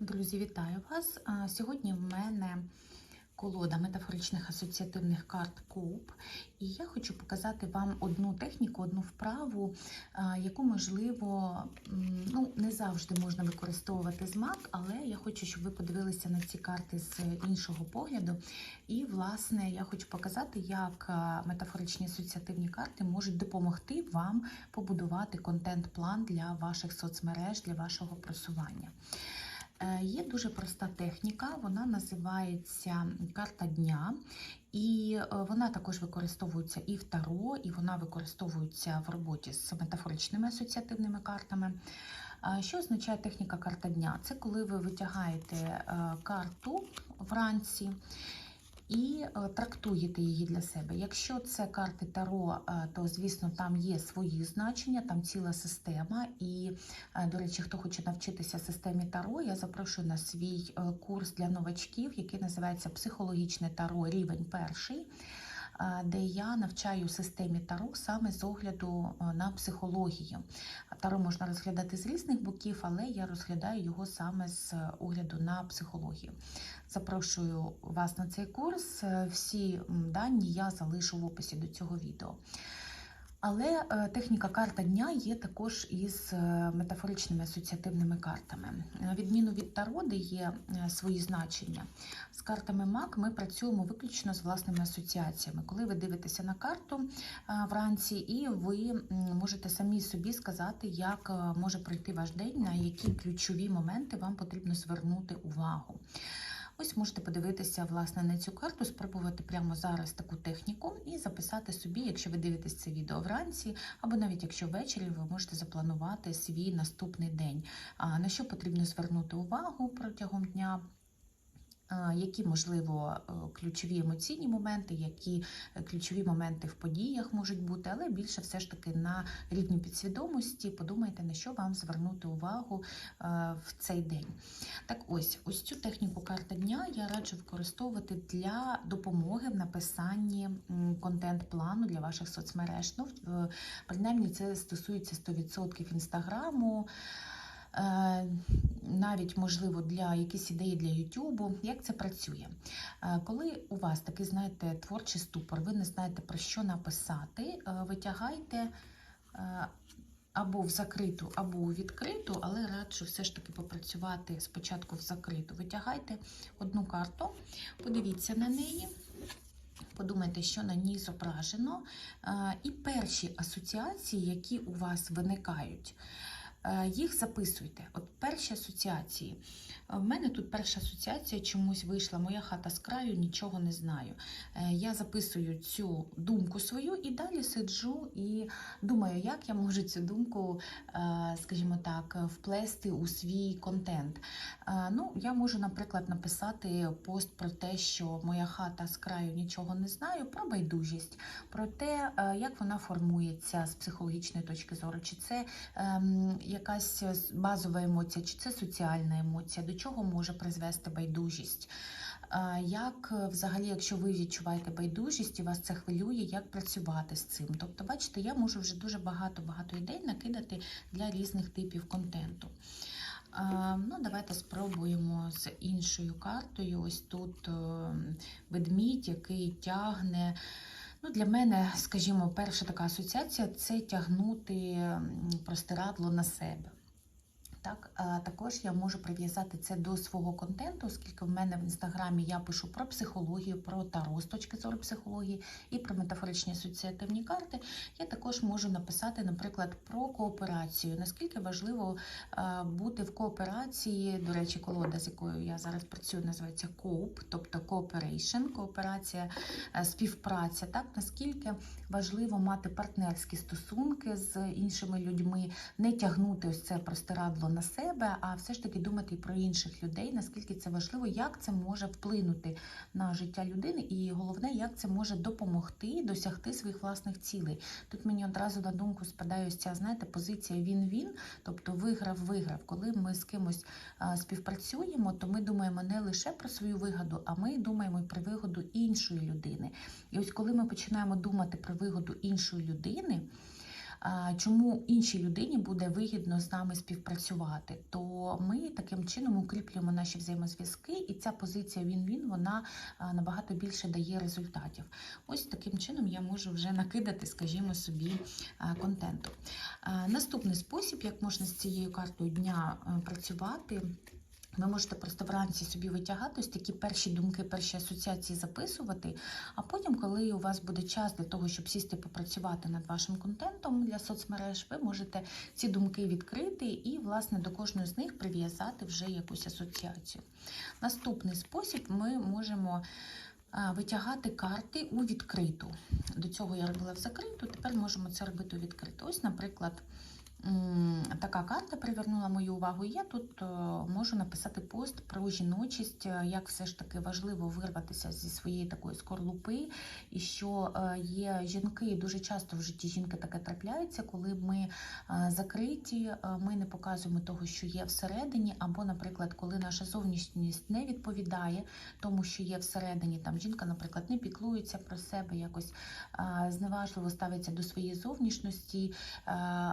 Друзі, вітаю вас! Сьогодні в мене колода метафоричних асоціативних карт Коуп. І я хочу показати вам одну техніку, одну вправу, яку, можливо, ну, не завжди можна використовувати з мак, але я хочу, щоб ви подивилися на ці карти з іншого погляду. І, власне, я хочу показати, як метафоричні асоціативні карти можуть допомогти вам побудувати контент-план для ваших соцмереж, для вашого просування. Е, Є дуже проста техніка, вона називається карта дня, і е, вона також використовується і в таро, і вона використовується в роботі з метафоричними асоціативними картами. Е, Що означає техніка карта дня? Це коли ви витягаєте карту вранці. І е, трактуєте її для себе. Якщо це карти Таро, е, то звісно там є свої значення, там ціла система. І, е, до речі, хто хоче навчитися системі Таро, я запрошую на свій курс для новачків, який називається Психологічне Таро рівень перший. Де я навчаю системі Таро саме з огляду на психологію. Таро можна розглядати з різних боків, але я розглядаю його саме з огляду на психологію. Запрошую вас на цей курс. Всі дані я залишу в описі до цього відео. Але е, техніка карта дня є також із е, метафоричними асоціативними картами. На відміну від Таро, де є е, свої значення, з картами МАК ми працюємо виключно з власними асоціаціями. Коли ви дивитеся на карту вранці, і ви можете самі собі сказати, як може пройти ваш день, на які ключові моменти вам потрібно звернути увагу. Ось можете подивитися власне на цю карту, спробувати прямо зараз таку техніку і записати собі, якщо ви дивитесь це відео вранці, або навіть якщо ввечері ви можете запланувати свій наступний день. А на що потрібно звернути увагу протягом дня? А, Які, можливо, е, ключові емоційні моменти, які е, ключові моменти в подіях можуть бути, але більше все ж таки на рівні підсвідомості подумайте, на що вам звернути увагу е, в цей день. Так ось, ось цю техніку карта дня я раджу використовувати для допомоги в написанні контент-плану для ваших соцмереж. Ну, е, принаймні, це стосується 100% інстаграму. Е, Навіть можливо для якісь ідеї для Ютубу. Як це працює? Е, Коли у вас такий, знаєте, творчий ступор, ви не знаєте про що написати, е, витягайте або в закриту, або у відкриту, але раджу все ж таки попрацювати спочатку в закриту. Витягайте одну карту, подивіться на неї. Подумайте, що на ній зображено. І перші асоціації, які у вас виникають, їх записуйте. От перші асоціації. Е, В мене тут перша асоціація чомусь вийшла. Моя хата з краю, нічого не знаю. Е, Я записую цю думку свою і далі сиджу і думаю, як я можу цю думку, е, скажімо так, вплести у свій контент. Е, Ну, я можу, наприклад, написати пост про те, що моя хата з краю нічого не знаю, про байдужість, про те, е, як вона формується з психологічної точки зору, чи це ем, якась базова емоція, чи це соціальна емоція, до чого може призвести байдужість. Е, Як е, взагалі, якщо ви відчуваєте байдужість і вас це хвилює, як працювати з цим? Тобто, бачите, я можу вже дуже багато багато ідей накидати для різних типів контенту. Е, Ну, давайте спробуємо з іншою картою. Ось тут е, ведмідь, який тягне. Ну, для мене, скажімо, перша така асоціація це тягнути простирадло на себе. Так, також я можу прив'язати це до свого контенту, оскільки в мене в інстаграмі я пишу про психологію, про таро з точки зору психології і про метафоричні асоціативні карти. Я також можу написати, наприклад, про кооперацію. Наскільки важливо бути в кооперації, до речі, колода, з якою я зараз працюю, називається COOP, тобто cooperation, кооперація, е, співпраця. Так, наскільки важливо мати партнерські стосунки з іншими людьми, не тягнути ось це простирадло на себе, а все ж таки думати про інших людей, наскільки це важливо, як це може вплинути на життя людини, і головне, як це може допомогти досягти своїх власних цілей. Тут мені одразу на думку спадає ось ця, знаєте, позиція він-він, тобто виграв-виграв. Коли ми з кимось співпрацюємо, то ми думаємо не лише про свою вигоду, а ми думаємо про вигоду іншої людини. І ось коли ми починаємо думати про вигоду іншої людини. Чому іншій людині буде вигідно з нами співпрацювати, то ми таким чином укріплюємо наші взаємозв'язки, і ця позиція він-він вона набагато більше дає результатів. Ось таким чином я можу вже накидати, скажімо собі, контенту. Наступний спосіб, як можна з цією картою дня працювати. Ви можете просто вранці собі витягати ось такі перші думки, перші асоціації записувати. А потім, коли у вас буде час для того, щоб сісти попрацювати над вашим контентом для соцмереж, ви можете ці думки відкрити і, власне, до кожної з них прив'язати вже якусь асоціацію. Наступний спосіб ми можемо витягати карти у відкриту. До цього я робила в закриту, тепер можемо це робити у відкриту. Ось, наприклад. Така карта привернула мою увагу. Я тут е, можу написати пост про жіночість, е, як все ж таки важливо вирватися зі своєї такої скорлупи, і що е, є жінки, дуже часто в житті жінки таке трапляється, коли ми закриті, ми не показуємо того, що є всередині, або, наприклад, коли наша зовнішність не відповідає тому, що є всередині. Там жінка, наприклад, не піклується про себе, якось зневажливо ставиться до своєї зовнішності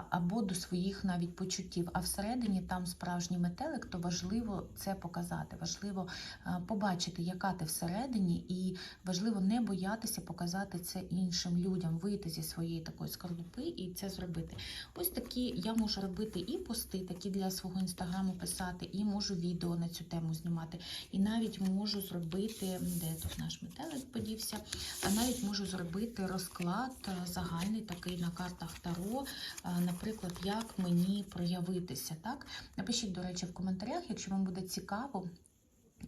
або до своїх навіть почуттів. А всередині там справжній метелик, то важливо це показати. Важливо е, побачити, яка ти всередині, і важливо не боятися показати це іншим людям, вийти зі своєї такої скорлупи і це зробити. Ось такі я можу робити і пости, такі для свого інстаграму писати, і можу відео на цю тему знімати. І навіть можу зробити, де тут наш метелик подівся, а навіть можу зробити розклад е, загальний такий на картах Таро, е, наприклад, як мені проявитися. Так? Напишіть, до речі, в коментарях, якщо вам буде цікаво.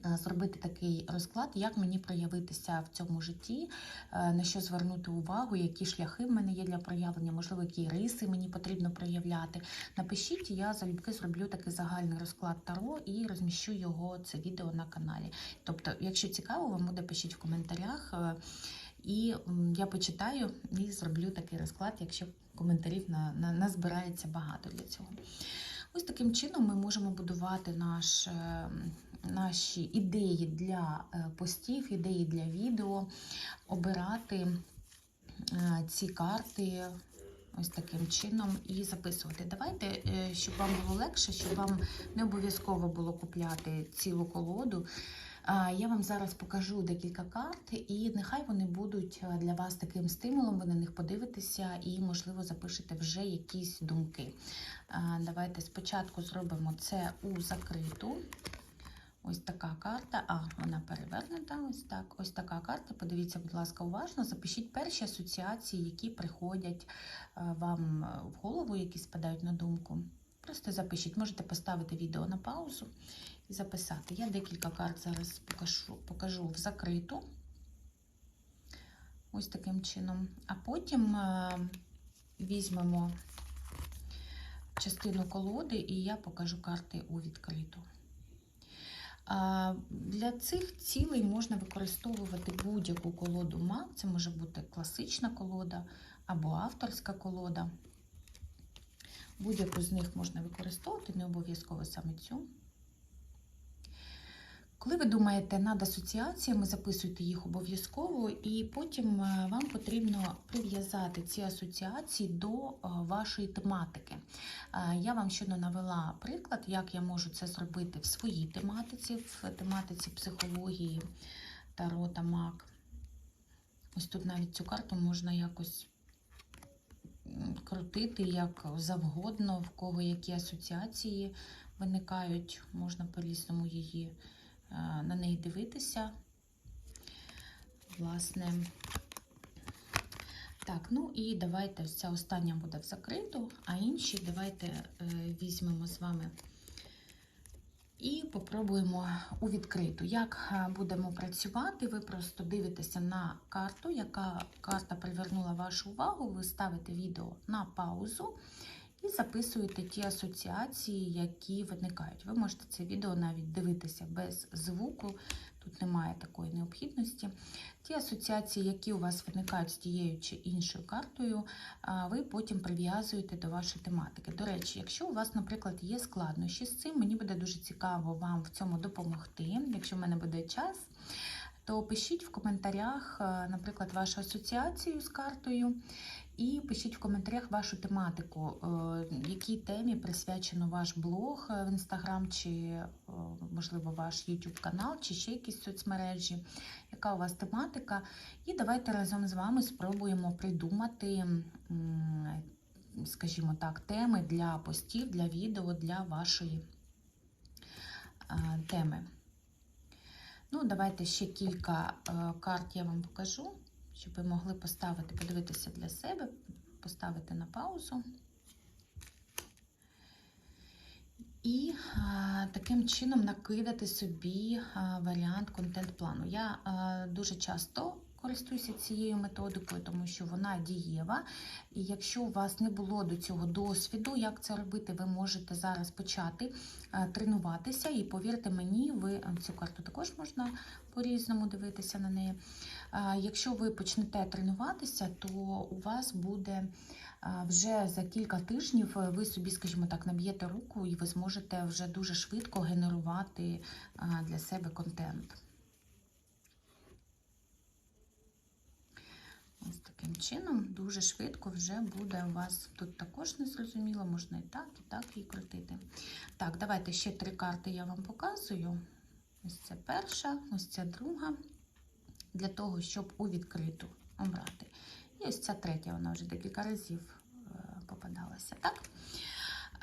е, Зробити такий розклад, як мені проявитися в цьому житті, е, на що звернути увагу, які шляхи в мене є для проявлення, можливо, які риси мені потрібно проявляти. Напишіть, я залюбки зроблю такий загальний розклад Таро і розміщу його це відео на каналі. Тобто, якщо цікаво, вам буде пишіть в коментарях, е, і я почитаю і зроблю такий розклад, якщо коментарів на, на, назбирається багато для цього. Ось таким чином ми можемо будувати наш, е, наші ідеї для е, постів, ідеї для відео, обирати е, ці карти. Ось таким чином і записувати. Давайте, щоб вам було легше, щоб вам не обов'язково було купляти цілу колоду. Я вам зараз покажу декілька карт, і нехай вони будуть е, для вас таким стимулом. Ви на них подивитеся і, можливо, запишете вже якісь думки. Давайте спочатку зробимо це у закриту. Ось така карта. А, вона перевернута. Ось так. Ось така карта. Подивіться, будь ласка, уважно. Запишіть перші асоціації, які приходять е, вам в голову, які спадають на думку. Просто запишіть. Можете поставити відео на паузу записати. Я декілька карт зараз покажу, покажу в закриту. Ось таким чином. А потім е, візьмемо частину колоди, і я покажу карти у відкриту. Для цих цілей можна використовувати будь-яку колоду маг. Це може бути класична колода або авторська колода. Будь-яку з них можна використовувати, не обов'язково саме цю. Коли ви думаєте над асоціаціями, записуйте їх обов'язково, і потім е, вам потрібно прив'язати ці асоціації до е, вашої тематики. Е, Я вам щойно навела приклад, як я можу це зробити в своїй тематиці, в тематиці психології Таро та маг. Ось тут навіть цю карту можна якось крутити як завгодно, в кого які асоціації виникають, можна по-різному її на неї дивитися. Власне. Так, ну і давайте ця остання буде в закриту, а інші давайте е, візьмемо з вами і попробуємо у відкриту. Як е, будемо працювати, ви просто дивитеся на карту, яка карта привернула вашу увагу, ви ставите відео на паузу і записуєте ті асоціації, які виникають. Ви можете це відео навіть дивитися без звуку, тут немає такої необхідності. Ті асоціації, які у вас виникають з тією чи іншою картою, ви потім прив'язуєте до вашої тематики. До речі, якщо у вас, наприклад, є складнощі з цим, мені буде дуже цікаво вам в цьому допомогти, якщо в мене буде час. То пишіть в коментарях, е, наприклад, вашу асоціацію з картою, і пишіть в коментарях вашу тематику, е, якій темі присвячено ваш блог е, в інстаграм, чи, можливо, ваш YouTube канал, чи ще якісь соцмережі, яка у вас тематика. І давайте разом з вами спробуємо придумати, скажімо так, теми для постів, для відео, для вашої теми. Ну, давайте ще кілька е, карт я вам покажу, щоб ви могли поставити, подивитися для себе, поставити на паузу. І а, таким чином накидати собі а, варіант контент-плану. Я дуже часто користуюся цією методикою, тому що вона дієва. І якщо у вас не було до цього досвіду, як це робити, ви можете зараз почати тренуватися. І повірте мені, ви цю карту також можна по-різному дивитися на неї. Якщо ви почнете тренуватися, то у вас буде вже за кілька тижнів ви собі, скажімо так, наб'єте руку і ви зможете вже дуже швидко генерувати для себе контент. Ось таким чином дуже швидко вже буде у вас тут також незрозуміло, можна і так, і так її крутити. Так, давайте ще три карти я вам показую. Ось це перша, ось ця друга, для того, щоб у відкриту обрати. І ось ця третя, вона вже декілька разів е, попадалася. Так?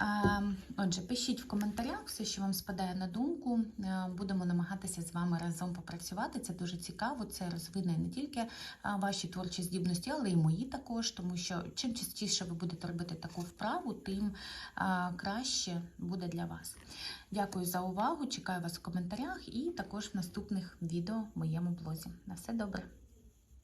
Е, Отже, пишіть в коментарях все, що вам спадає на думку. Е, Будемо намагатися з вами разом попрацювати. Це дуже цікаво. Це розвине не тільки е, ваші творчі здібності, але й мої також, тому що чим частіше ви будете робити таку вправу, тим е, краще буде для вас. Дякую за увагу. Чекаю вас в коментарях і також в наступних відео в моєму блозі. На все добре!